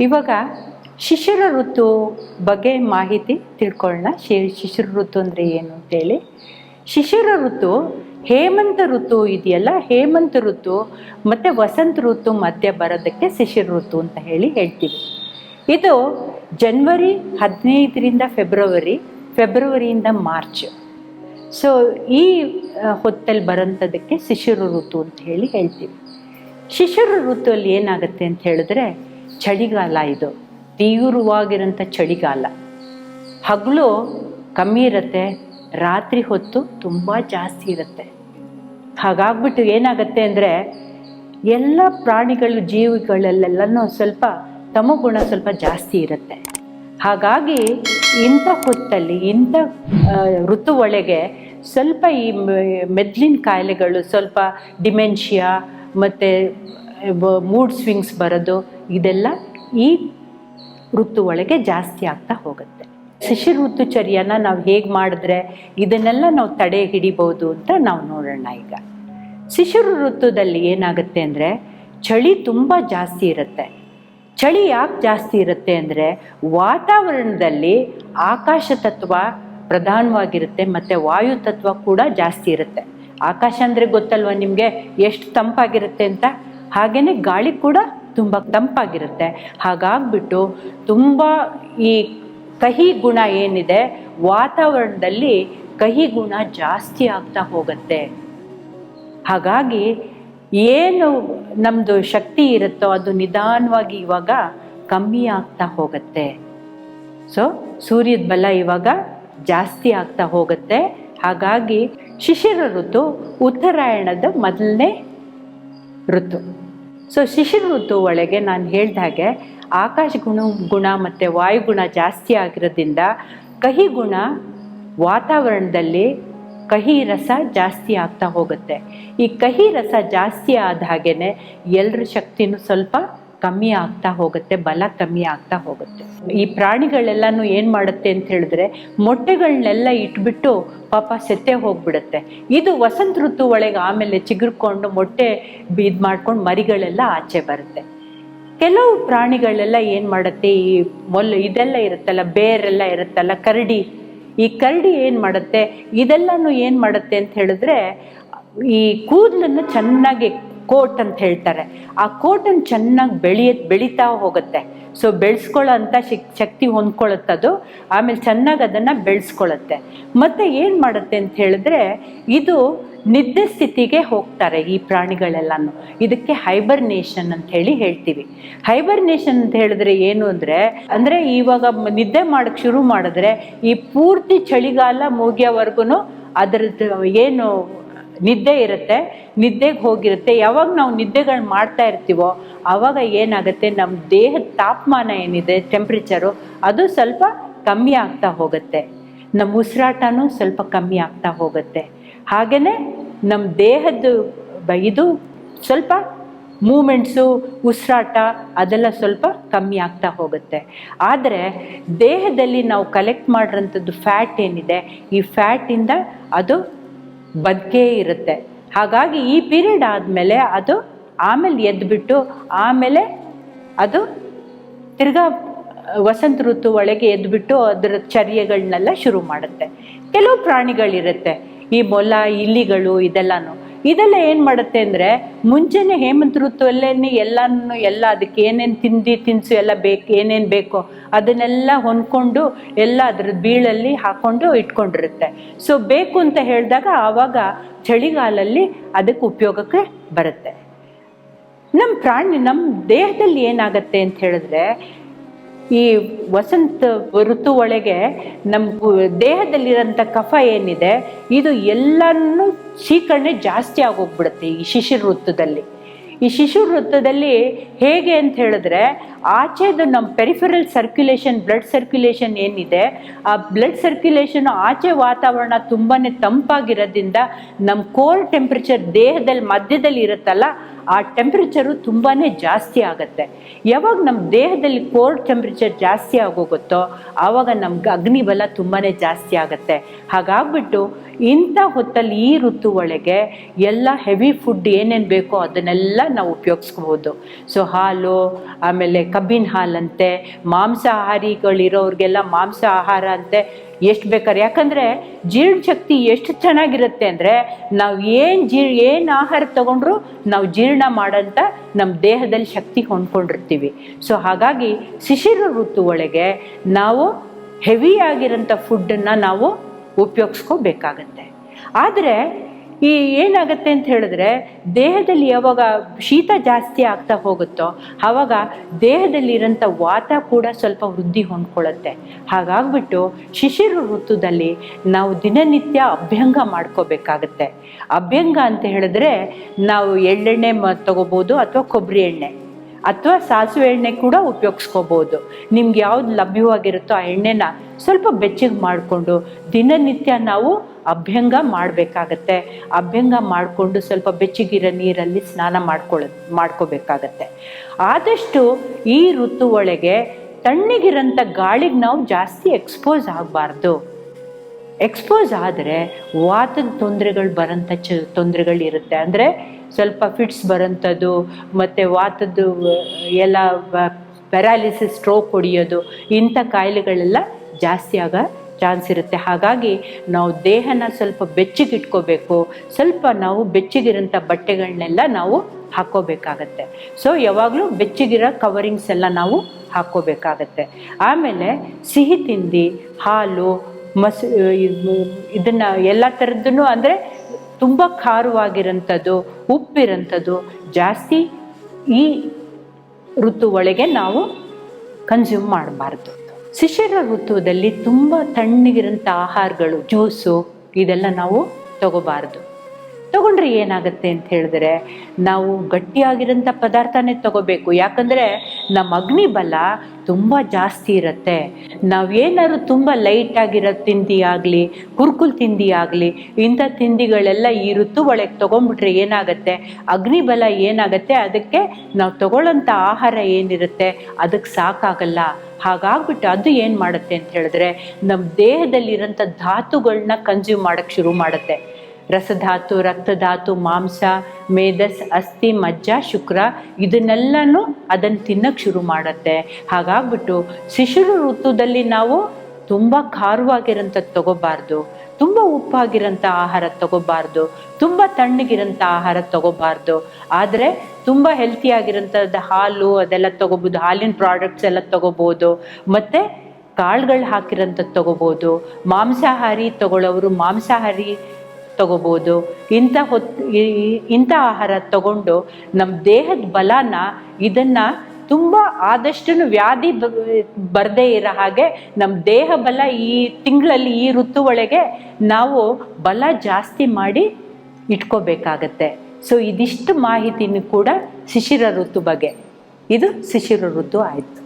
ಇವಾಗ ಶಿಶಿರ ಋತು ಬಗ್ಗೆ ಮಾಹಿತಿ ತಿಳ್ಕೊಳ್ಳೋಣ. ಶಿ- ಶಿಶಿರ ಋತು ಅಂದರೆ ಏನು ಅಂತೇಳಿ. ಶಿಶಿರ ಋತು ಹೇಮಂತ ಋತು ಇದೆಯಲ್ಲ, ಹೇಮಂತ ಋತು ಮತ್ತು ವಸಂತ ಋತು ಮಧ್ಯೆ ಬರೋದಕ್ಕೆ ಶಿಶಿರ ಋತು ಅಂತ ಹೇಳಿ ಹೇಳ್ತೀವಿ. ಇದು ಜನ್ವರಿ ಹದಿನೈದರಿಂದ ಫೆಬ್ರವರಿ, ಫೆಬ್ರವರಿಯಿಂದ ಮಾರ್ಚ್. ಸೊ ಈ ಹೊತ್ತಲ್ಲಿ ಬರೋಂಥದ್ದಕ್ಕೆ ಶಿಶಿರ ಋತು ಅಂತ ಹೇಳಿ ಹೇಳ್ತೀವಿ. ಶಿಶಿರ ಋತುವಲ್ಲಿ ಏನಾಗುತ್ತೆ ಅಂತ ಹೇಳಿದ್ರೆ ಚಳಿಗಾಲ ಇದು. ತೀವ್ರವಾಗಿರೋಂಥ ಚಳಿಗಾಲ. ಹಗಲು ಕಮ್ಮಿ ಇರುತ್ತೆ, ರಾತ್ರಿ ಹೊತ್ತು ತುಂಬ ಜಾಸ್ತಿ ಇರುತ್ತೆ. ಹಾಗಾಗ್ಬಿಟ್ಟು ಏನಾಗುತ್ತೆ ಅಂದರೆ ಎಲ್ಲ ಪ್ರಾಣಿಗಳು, ಜೀವಿಗಳಲ್ಲೆಲ್ಲನೂ ಸ್ವಲ್ಪ ತಮಗುಣ ಸ್ವಲ್ಪ ಜಾಸ್ತಿ ಇರುತ್ತೆ. ಹಾಗಾಗಿ ಇಂಥ ಹೊತ್ತಲ್ಲಿ, ಇಂಥ ಋತು ಸ್ವಲ್ಪ ಈ ಮೆದ್ಲಿನ ಕಾಯಿಲೆಗಳು, ಸ್ವಲ್ಪ ಡಿಮೆನ್ಷಿಯಾ ಮತ್ತು ಮೂಡ್ ಸ್ವಿಂಗ್ಸ್ ಬರೋದು, ಇದೆಲ್ಲ ಈ ಋತು ಒಳಗೆ ಜಾಸ್ತಿ ಆಗ್ತಾ ಹೋಗುತ್ತೆ. ಶಿಶಿರ ಋತುಚರ್ಯನ ನಾವು ಹೇಗೆ ಮಾಡಿದ್ರೆ ಇದನ್ನೆಲ್ಲ ನಾವು ತಡೆ ಹಿಡಿಬೋದು ಅಂತ ನಾವು ನೋಡೋಣ ಈಗ. ಶಿಶಿರ ಋತುದಲ್ಲಿ ಏನಾಗುತ್ತೆ ಅಂದರೆ ಚಳಿ ತುಂಬ ಜಾಸ್ತಿ ಇರುತ್ತೆ. ಚಳಿ ಯಾಕೆ ಜಾಸ್ತಿ ಇರುತ್ತೆ ಅಂದರೆ ವಾತಾವರಣದಲ್ಲಿ ಆಕಾಶ ತತ್ವ ಪ್ರಧಾನವಾಗಿರುತ್ತೆ, ಮತ್ತು ವಾಯು ತತ್ವ ಕೂಡ ಜಾಸ್ತಿ ಇರುತ್ತೆ. ಆಕಾಶ ಅಂದರೆ ಗೊತ್ತಲ್ವ ನಿಮಗೆ? ಎಷ್ಟು ತಂಪಾಗಿರುತ್ತೆ ಅಂತ? ಹಾಗೆಯೇ ಗಾಳಿ ಕೂಡ ತುಂಬ ತಂಪಾಗಿರುತ್ತೆ. ಹಾಗಾಗ್ಬಿಟ್ಟು ತುಂಬ ಈ ಕಹಿ ಗುಣ ಏನಿದೆ? ವಾತಾವರಣದಲ್ಲಿ ಕಹಿ ಗುಣ ಜಾಸ್ತಿ ಆಗ್ತಾ ಹೋಗುತ್ತೆ. ಹಾಗಾಗಿ ಏನು ನಮ್ಮದು ಶಕ್ತಿ ಇರುತ್ತೋ ಅದು ನಿಧಾನವಾಗಿ ಇವಾಗ ಕಮ್ಮಿ ಆಗ್ತಾ ಹೋಗುತ್ತೆ. ಸೊ ಸೂರ್ಯದ ಬಲ ಇವಾಗ ಜಾಸ್ತಿ ಆಗ್ತಾ ಹೋಗುತ್ತೆ. ಹಾಗಾಗಿ ಶಿಶಿರ ಋತು ಉತ್ತರಾಯಣದ ಮೊದಲನೇ ಋತು. ಸೊ ಶಿಶಿರ ಋತು ಒಳಗೆ ನಾನು ಹೇಳ್ದ ಹಾಗೆ ಆಕಾಶ ಗುಣ ಗುಣ ಮತ್ತು ವಾಯುಗುಣ ಜಾಸ್ತಿ ಆಗಿರೋದ್ರಿಂದ ಕಹಿ ಗುಣ ವಾತಾವರಣದಲ್ಲಿ ಕಹಿ ರಸ ಜಾಸ್ತಿ ಆಗ್ತಾ ಹೋಗುತ್ತೆ. ಈ ಕಹಿ ರಸ ಜಾಸ್ತಿ ಆದ ಹಾಗೇ ಎಲ್ಲರ ಶಕ್ತಿನೂ ಸ್ವಲ್ಪ ಕಮ್ಮಿ ಆಗ್ತಾ ಹೋಗುತ್ತೆ, ಬಲ ಕಮ್ಮಿ ಆಗ್ತಾ ಹೋಗುತ್ತೆ. ಈ ಪ್ರಾಣಿಗಳೆಲ್ಲನೂ ಏನು ಮಾಡುತ್ತೆ ಅಂತ ಹೇಳಿದ್ರೆ ಮೊಟ್ಟೆಗಳನ್ನೆಲ್ಲ ಇಟ್ಬಿಟ್ಟು ಪಾಪ ಸೆತ್ತೆ ಹೋಗ್ಬಿಡುತ್ತೆ. ಇದು ವಸಂತ ಋತು ಒಳಗೆ ಆಮೇಲೆ ಚಿಗುರ್ಕೊಂಡು ಮೊಟ್ಟೆ ಇದು ಮಾಡ್ಕೊಂಡು ಮರಿಗಳೆಲ್ಲ ಆಚೆ ಬರುತ್ತೆ. ಕೆಲವು ಪ್ರಾಣಿಗಳೆಲ್ಲ ಏನು ಮಾಡುತ್ತೆ, ಈ ಮೊಲ್ಲ ಇದೆಲ್ಲ ಇರುತ್ತಲ್ಲ, ಬೇರೆಲ್ಲ ಇರುತ್ತಲ್ಲ, ಕರಡಿ. ಈ ಕರಡಿ ಏನು ಮಾಡುತ್ತೆ, ಇದೆಲ್ಲನೂ ಏನು ಮಾಡುತ್ತೆ ಅಂತ ಹೇಳಿದ್ರೆ, ಈ ಕೂದಲನ್ನು ಚೆನ್ನಾಗಿ ಕೋಟ್ ಅಂತ ಹೇಳ್ತಾರೆ. ಆ ಕೋಟನ್ನು ಚೆನ್ನಾಗಿ ಬೆಳೆಯ, ಬೆಳೀತಾ ಹೋಗುತ್ತೆ. ಸೊ ಬೆಳೆಸ್ಕೊಳ್ಳೋ ಅಂಥ ಶಕ್ ಶಕ್ತಿ ಹೊಂದ್ಕೊಳ್ಳುತ್ತದು. ಆಮೇಲೆ ಚೆನ್ನಾಗಿ ಅದನ್ನು ಬೆಳೆಸ್ಕೊಳ್ಳುತ್ತೆ. ಮತ್ತು ಏನು ಮಾಡುತ್ತೆ ಅಂತ ಹೇಳಿದ್ರೆ, ಇದು ನಿದ್ದೆ ಸ್ಥಿತಿಗೆ ಹೋಗ್ತಾರೆ ಈ ಪ್ರಾಣಿಗಳೆಲ್ಲನೂ. ಇದಕ್ಕೆ ಹೈಬರ್ನೇಷನ್ ಅಂತ ಹೇಳಿ ಹೇಳ್ತೀವಿ. ಹೈಬರ್ನೇಷನ್ ಅಂತ ಹೇಳಿದ್ರೆ ಏನು ಅಂದರೆ ಅಂದರೆ ಇವಾಗ ನಿದ್ದೆ ಮಾಡೋಕ್ಕೆ ಶುರು ಮಾಡಿದ್ರೆ ಈ ಪೂರ್ತಿ ಚಳಿಗಾಲ ಮುಗಿಯೋವರೆಗೂ ಅದರದ್ದು ಏನು ನಿದ್ದೆ ಇರುತ್ತೆ, ನಿದ್ದೆಗೆ ಹೋಗಿರುತ್ತೆ. ಯಾವಾಗ ನಾವು ನಿದ್ದೆಗಳು ಮಾಡ್ತಾ ಇರ್ತೀವೋ ಆವಾಗ ಏನಾಗುತ್ತೆ ನಮ್ಮ ದೇಹದ ತಾಪಮಾನ ಏನಿದೆ ಟೆಂಪ್ರೇಚರು ಅದು ಸ್ವಲ್ಪ ಕಮ್ಮಿ ಆಗ್ತಾ ಹೋಗುತ್ತೆ. ನಮ್ಮ ಉಸಿರಾಟನೂ ಸ್ವಲ್ಪ ಕಮ್ಮಿ ಆಗ್ತಾ ಹೋಗುತ್ತೆ. ಹಾಗೆಯೇ ನಮ್ಮ ದೇಹದ ಇದು ಸ್ವಲ್ಪ ಮೂಮೆಂಟ್ಸು ಉಸಿರಾಟ, ಅದೆಲ್ಲ ಸ್ವಲ್ಪ ಕಮ್ಮಿ ಆಗ್ತಾ ಹೋಗುತ್ತೆ. ಆದರೆ ದೇಹದಲ್ಲಿ ನಾವು ಕಲೆಕ್ಟ್ ಮಾಡಿರೋಂಥದ್ದು ಫ್ಯಾಟ್ ಏನಿದೆ, ಈ ಫ್ಯಾಟಿಂದ ಅದು ಬದುಕೇ ಇರುತ್ತೆ. ಹಾಗಾಗಿ ಈ ಪೀರಿಯಡ್ ಆದಮೇಲೆ ಅದು ಆಮೇಲೆ ಎದ್ದುಬಿಟ್ಟು ಆಮೇಲೆ ಅದು ತಿರ್ಗಾ ವಸಂತ ಋತು ಒಳಗೆ ಎದ್ದುಬಿಟ್ಟು ಅದರ ಚರ್ಯಗಳನ್ನೆಲ್ಲ ಶುರು ಮಾಡುತ್ತೆ. ಕೆಲವು ಪ್ರಾಣಿಗಳಿರುತ್ತೆ. ಈ ಮೊಲ, ಇಲಿಗಳು ಇದೆಲ್ಲನೂ. ಇದೆಲ್ಲ ಏನು ಮಾಡುತ್ತೆ ಅಂದರೆ ಮುಂಚೆನೇ ಹೇಮಂತ ಋತುವಲ್ಲೇ ಎಲ್ಲನೂ ಎಲ್ಲ ಅದಕ್ಕೆ ಏನೇನು ತಿಂಡಿ ತಿನಿಸು ಎಲ್ಲ ಬೇಕು ಏನೇನು ಬೇಕೋ ಅದನ್ನೆಲ್ಲ ಹೊಂದ್ಕೊಂಡು ಎಲ್ಲ ಅದ್ರ ಬೀಳಲ್ಲಿ ಹಾಕೊಂಡು ಇಟ್ಕೊಂಡಿರುತ್ತೆ. ಸೊ ಬೇಕು ಅಂತ ಹೇಳಿದಾಗ ಆವಾಗ ಚಳಿಗಾಲಲ್ಲಿ ಅದಕ್ಕೆ ಉಪಯೋಗಕ್ಕೆ ಬರುತ್ತೆ. ನಮ್ಮ ಪ್ರಾಣಿ ನಮ್ಮ ದೇಹದಲ್ಲಿ ಏನಾಗತ್ತೆ ಅಂತ ಹೇಳಿದ್ರೆ ಈ ವಸಂತ ಋತು ಒಳಗೆ ನಮ್ಮ ದೇಹದಲ್ಲಿರೋಂಥ ಕಫ ಏನಿದೆ, ಇದು ಎಲ್ಲನೂ ಶೀಕರಣೆ ಜಾಸ್ತಿ ಆಗೋಗ್ಬಿಡುತ್ತೆ ಈ ಶಿಶಿರ ಋತುದಲ್ಲಿ. ಈ ಶಿಶು ವೃತ್ತದಲ್ಲಿ ಹೇಗೆ ಅಂತ ಹೇಳಿದ್ರೆ, ಆಚೆದು ನಮ್ಮ ಪೆರಿಫೆರಲ್ ಸರ್ಕ್ಯುಲೇಷನ್ ಬ್ಲಡ್ ಸರ್ಕ್ಯುಲೇಷನ್ ಏನಿದೆ, ಆ ಬ್ಲಡ್ ಸರ್ಕ್ಯುಲೇಷನ್ ಆಚೆ ವಾತಾವರಣ ತುಂಬಾ ತಂಪಾಗಿರೋದ್ರಿಂದ ನಮ್ಮ ಕೋರ್ ಟೆಂಪ್ರೇಚರ್ ದೇಹದಲ್ಲಿ, ಮಧ್ಯದಲ್ಲಿ ಇರುತ್ತಲ್ಲ, ಆ ಟೆಂಪ್ರೇಚರು ತುಂಬಾ ಜಾಸ್ತಿ ಆಗುತ್ತೆ. ಯಾವಾಗ ನಮ್ಮ ದೇಹದಲ್ಲಿ ಕೋರ್ ಟೆಂಪ್ರೇಚರ್ ಜಾಸ್ತಿ ಆಗೋಗುತ್ತೋ, ಆವಾಗ ನಮ್ಗೆ ಅಗ್ನಿಬಲ ತುಂಬಾ ಜಾಸ್ತಿ ಆಗುತ್ತೆ. ಹಾಗಾಗ್ಬಿಟ್ಟು ಇಂಥ ಹೊತ್ತಲ್ಲಿ ಈ ಋತು ಒಳಗೆ ಎಲ್ಲ ಹೆವಿ ಫುಡ್ ಏನೇನು ಬೇಕೋ ಅದನ್ನೆಲ್ಲ ನಾವು ಉಪಯೋಗಿಸ್ಕೋಬೋದು. ಸೊ ಹಾಲು, ಆಮೇಲೆ ಕಬ್ಬಿನ ಹಾಲಂತೆ, ಮಾಂಸಾಹಾರಿಗಳಿರೋರಿಗೆಲ್ಲ ಮಾಂಸ ಆಹಾರ ಅಂತೆ ಎಷ್ಟು ಬೇಕಾದ್ರೆ ಯಾಕಂದರೆ ಜೀರ್ಣಶಕ್ತಿ ಎಷ್ಟು ಚೆನ್ನಾಗಿರುತ್ತೆ ಅಂದರೆ ನಾವು ಏನು ಜೀ ಏನು ಆಹಾರ ತಗೊಂಡ್ರು ನಾವು ಜೀರ್ಣ ಮಾಡೋಂಥ ನಮ್ಮ ದೇಹದಲ್ಲಿ ಶಕ್ತಿ ಹೊಂದ್ಕೊಂಡಿರ್ತೀವಿ. ಸೊ ಹಾಗಾಗಿ ಶಿಶಿರ ಋತು ಒಳಗೆ ನಾವು ಹೆವಿ ಆಗಿರೋಂಥ ಫುಡ್ಡನ್ನು ನಾವು ಉಪಯೋಗಿಸ್ಕೋಬೇಕಾಗತ್ತೆ. ಆದರೆ ಈ ಏನಾಗುತ್ತೆ ಅಂತ ಹೇಳಿದ್ರೆ, ದೇಹದಲ್ಲಿ ಯಾವಾಗ ಶೀತ ಜಾಸ್ತಿ ಆಗ್ತಾ ಹೋಗುತ್ತೋ ಆವಾಗ ದೇಹದಲ್ಲಿರೋಂಥ ವಾತ ಕೂಡ ಸ್ವಲ್ಪ ವೃದ್ಧಿ ಹೊಂದ್ಕೊಳ್ಳುತ್ತೆ. ಹಾಗಾಗ್ಬಿಟ್ಟು ಶಿಶಿರ ಋತುದಲ್ಲಿ ನಾವು ದಿನನಿತ್ಯ ಅಭ್ಯಂಗ ಮಾಡ್ಕೋಬೇಕಾಗತ್ತೆ. ಅಭ್ಯಂಗ ಅಂತ ಹೇಳಿದ್ರೆ ನಾವು ಎಳ್ಳೆಣ್ಣೆ ತಗೋಬೋದು ಅಥವಾ ಕೊಬ್ಬರಿ ಎಣ್ಣೆ. ಅಥವಾ ಸಾಸಿವೆ ಎಣ್ಣೆ ಕೂಡ ಉಪಯೋಗಿಸ್ಕೋಬೋದು. ನಿಮ್ಗೆ ಯಾವ್ದು ಲಭ್ಯವಾಗಿರುತ್ತೋ ಆ ಎಣ್ಣೆನ ಸ್ವಲ್ಪ ಬೆಚ್ಚಗೆ ಮಾಡಿಕೊಂಡು ದಿನನಿತ್ಯ ನಾವು ಅಭ್ಯಂಗ ಮಾಡಬೇಕಾಗತ್ತೆ. ಅಭ್ಯಂಗ ಮಾಡಿಕೊಂಡು ಸ್ವಲ್ಪ ಬೆಚ್ಚಗಿರೋ ನೀರಲ್ಲಿ ಸ್ನಾನ ಮಾಡ್ಕೊಳ್ಳೋ ಮಾಡ್ಕೋಬೇಕಾಗತ್ತೆ. ಆದಷ್ಟು ಈ ಋತು ಒಳಗೆ ತಣ್ಣಗಿರೋಂಥ ಗಾಳಿಗೆ ನಾವು ಜಾಸ್ತಿ ಎಕ್ಸ್ಪೋಸ್ ಆಗಬಾರ್ದು. ಎಕ್ಸ್ಪೋಸ್ ಆದರೆ ವಾತದ ತೊಂದರೆಗಳು ಬರೋಂಥ ಚ ತೊಂದರೆಗಳಿರುತ್ತೆ ಅಂದರೆ ಸ್ವಲ್ಪ ಫಿಟ್ಸ್ ಬರೋಂಥದ್ದು ಮತ್ತು ವಾತದ್ದು, ಎಲ್ಲ ಪ್ಯಾರಾಲಿಸಿಸ್ ಸ್ಟ್ರೋಕ್ ಹೊಡಿಯೋದು, ಇಂಥ ಕಾಯಿಲೆಗಳೆಲ್ಲ ಜಾಸ್ತಿ ಆಗ ಚಾನ್ಸ್ ಇರುತ್ತೆ. ಹಾಗಾಗಿ ನಾವು ದೇಹನ ಸ್ವಲ್ಪ ಬೆಚ್ಚಗಿಟ್ಕೋಬೇಕು. ಸ್ವಲ್ಪ ನಾವು ಬೆಚ್ಚಗಿರೋಂಥ ಬಟ್ಟೆಗಳನ್ನೆಲ್ಲ ನಾವು ಹಾಕೋಬೇಕಾಗತ್ತೆ ಸೊ ಯಾವಾಗಲೂ ಬೆಚ್ಚಗಿರೋ ಕವರಿಂಗ್ಸ್ ಎಲ್ಲ ನಾವು ಹಾಕೋಬೇಕಾಗತ್ತೆ ಆಮೇಲೆ ಸಿಹಿ ತಿಂಡಿ, ಹಾಲು ಮಸ್ ಇದನ್ನು ಎಲ್ಲ ಥರದ್ದನ್ನು ಅಂದರೆ ತುಂಬ ಖಾರವಾಗಿರೋಂಥದ್ದು, ಉಪ್ಪಿರೋಂಥದ್ದು, ಜಾಸ್ತಿ ಈ ಋತು ಒಳಗೆ ನಾವು ಕನ್ಸ್ಯೂಮ್ ಮಾಡಬಾರ್ದು. ಶಿಶಿರ ಋತುದಲ್ಲಿ ತುಂಬ ತಣ್ಣಗಿರೋಂಥ ಆಹಾರಗಳು, ಜ್ಯೂಸು, ಇದೆಲ್ಲ ನಾವು ತಗೋಬಾರ್ದು. ತಗೊಂಡ್ರೆ ಏನಾಗುತ್ತೆ ಅಂತ ಹೇಳಿದ್ರೆ ನಾವು ಗಟ್ಟಿಯಾಗಿರೋಂಥ ಪದಾರ್ಥನೇ ತಗೋಬೇಕು. ಯಾಕಂದರೆ ನಮ್ಮ ಅಗ್ನಿ ಬಲ ತುಂಬ ಜಾಸ್ತಿ ಇರುತ್ತೆ. ನಾವೇನಾದ್ರು ತುಂಬ ಲೈಟಾಗಿರೋ ತಿಂಡಿ ಆಗಲಿ, ಕುರ್ಕುಲ್ ತಿಂಡಿ ಆಗಲಿ, ಇಂಥ ತಿಂಡಿಗಳೆಲ್ಲ ಈ ಋತು ಒಳಗೆ ತೊಗೊಂಡ್ಬಿಟ್ರೆ ಏನಾಗುತ್ತೆ? ಅಗ್ನಿ ಬಲ ಏನಾಗುತ್ತೆ? ಅದಕ್ಕೆ ನಾವು ತಗೊಳ್ಳೋಂಥ ಆಹಾರ ಏನಿರುತ್ತೆ? ಅದಕ್ಕೆ ಸಾಕಾಗಲ್ಲ. ಹಾಗಾಗ್ಬಿಟ್ಟು ಅದು ಏನು ಮಾಡುತ್ತೆ ಅಂತ ಹೇಳಿದ್ರೆ ನಮ್ಮ ದೇಹದಲ್ಲಿರೋಂಥ ಧಾತುಗಳನ್ನ ಕನ್ಸ್ಯೂಮ್ ಮಾಡೋಕ್ಕೆ ಶುರು ಮಾಡುತ್ತೆ. ರಸಧಾತು, ರಕ್ತಧಾತು, ಮಾಂಸ, ಮೇಧಸ್, ಅಸ್ಥಿ, ಮಜ್ಜ, ಶುಕ್ರ ಇದನ್ನೆಲ್ಲನೂ ಅದನ್ನು ತಿನ್ನಕ್ಕೆ ಶುರು ಮಾಡುತ್ತೆ. ಹಾಗಾಗ್ಬಿಟ್ಟು ಶಿಶುರು ಋತುದಲ್ಲಿ ನಾವು ತುಂಬ ಖಾರವಾಗಿರೋಂಥದ್ದು ತಗೋಬಾರ್ದು, ತುಂಬ ಉಪ್ಪಾಗಿರೋಂಥ ಆಹಾರ ತಗೋಬಾರ್ದು, ತುಂಬ ತಣ್ಣಗಿರೋಂಥ ಆಹಾರ ತಗೋಬಾರ್ದು. ಆದರೆ ತುಂಬ ಹೆಲ್ತಿಯಾಗಿರೋಂಥದ್ದು ಹಾಲು ಅದೆಲ್ಲ ತಗೋಬೋದು, ಹಾಲಿನ ಪ್ರಾಡಕ್ಟ್ಸ್ ಎಲ್ಲ ತಗೋಬೋದು, ಮತ್ತು ಕಾಳುಗಳು ಹಾಕಿರೋಂಥದ್ದು ತಗೋಬೋದು, ಮಾಂಸಾಹಾರಿ ತಗೊಳ್ಳೋರು ಮಾಂಸಾಹಾರಿ ತಗೋಬೋದು. ಇಂಥ ಹೊತ್ತು ಇಂಥ ಆಹಾರ ತಗೊಂಡು ನಮ್ಮ ದೇಹದ ಬಲನ ಇದನ್ನು ತುಂಬ ಆದಷ್ಟು ವ್ಯಾಧಿ ಬರದೇ ಇರೋ ಹಾಗೆ ನಮ್ಮ ದೇಹ ಬಲ ಈ ತಿಂಗಳಲ್ಲಿ ಈ ಋತು ಒಳಗೆ ನಾವು ಬಲ ಜಾಸ್ತಿ ಮಾಡಿ ಇಟ್ಕೋಬೇಕಾಗತ್ತೆ. ಸೊ, ಇದಿಷ್ಟು ಮಾಹಿತಿನೂ ಕೂಡ ಶಿಶಿರ ಋತು ಬಗ್ಗೆ. ಇದು ಶಿಶಿರ ಋತು ಆಯಿತು.